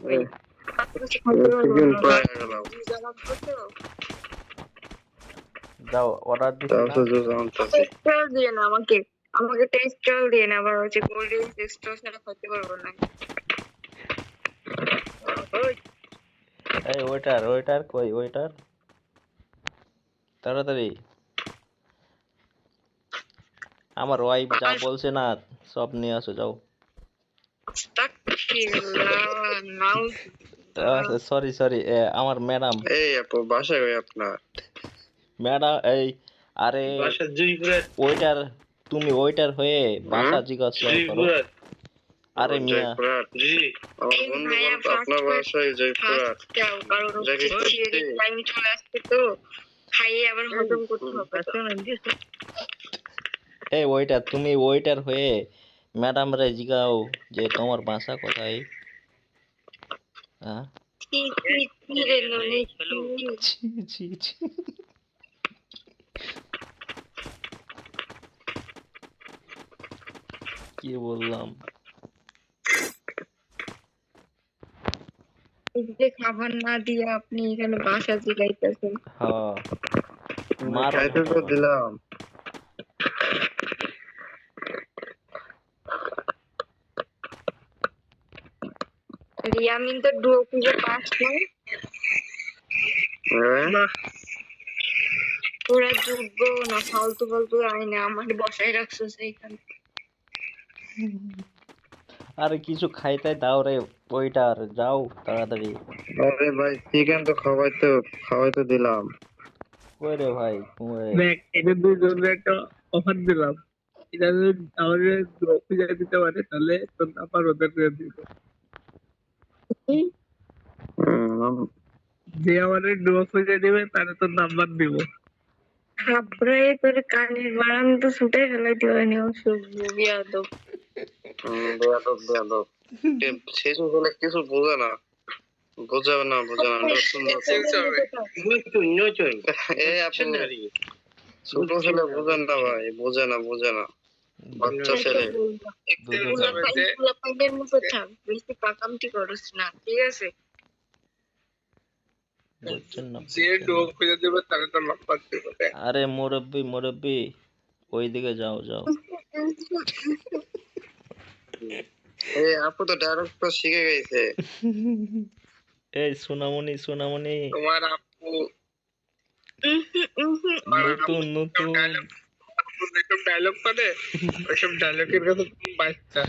কিছুদিন পরে গেলাম যাও অর্ডার দিছি তাও না সুযোগ আনতেছি টেস্টার দিয়ে না আমাকে আমাকে টেস্টার দিয়ে না আবার হচ্ছে কোল্ড ড্রিঙ্কস টেস্টার ছাড়া খেতে পারব না ওই এই ওয়েটার ওয়েটার কই ওয়েটার তাড়াতাড়ি আমার ওয়াইফ যা বলছে না সব নিয়ে আসো যাও আস্তাগফিরুল্লাহ, নাউজুবিল্লাহ। সরি সরি আমার ম্যাডাম এই আপু বাসায় ওই আপনার। ম্যাডাম এই আরে বাসা ওয়েটার তুমি ওইটার হয়ে বাসা জিজ্ঞাসা করো। আরে মিয়া। জি। আমার বন্ধু আপনার বাসায়। টাইম চলে আসছে তো। খাইয়ে আবার হজম করতে হবে এই ওয়েটার তুমি ওয়েটার হয়ে ম্যাডাম রে জিগাও যে তোমার বাসা কোথায়? হ্যাঁ? কি বললাম? যে খাবার না দিয়ে আপনি এখানে বাসা জিগাইতেছেন। হ্যাঁ। মারো খাইতে তো দিলাম। রিয়ামিন তো ডুয়ো পাস হ্যাঁ? ওরা যোগ্য না ফালতু ফালতু আয় না আমার বসায় রাখছো সেইখানে। আরে কিছু খাইতে দাও রে ওয়েটার যাও তাড়াতাড়ি। আরে ভাই চিকেন তো খাওয়াই তো খাওয়াই তো দিলাম। কই রে ভাই কই? দেখ এটা দুজনের একটা অফার দিলাম। এটা যদি আমাদের দিতে পারে তাহলে তোর নাম্বার ওদের করে দিব। যে আমাদের ডুয়ো খুঁজে দিবে তোর নাম্বার দিব। থাপড়াই তোর কানের বাড়ান তো ছুটে বিয়াদব। বেয়াদব বেয়াদব। শিশু ছেলে কিছু বোঝে না। না বোঝে না ছোট ছেলে বোঝেন না ভাই বোঝে না বোঝে না। বাচ্চা ছেলে। দুধে পোলা যাবে। পাইন পোলা পাইনের মতো থাক বেশি পাকামটি করিস না ঠিক আছে? যে ডুয়ো খুঁজে দিবে তাহলে তোর নাম্বার দিব। আরে মুরব্বি মুরব্বি ওইদিকে যাও যাও। এই আপু তো ডাইরেক্ট শিখে গেছে। এই সোনামণি সোনামণি। তোমার আপু। নতুন নতুন। আপু যেসব ডায়লগ করে ওইসব ডায়লগের কথা তুমি বাচ্চা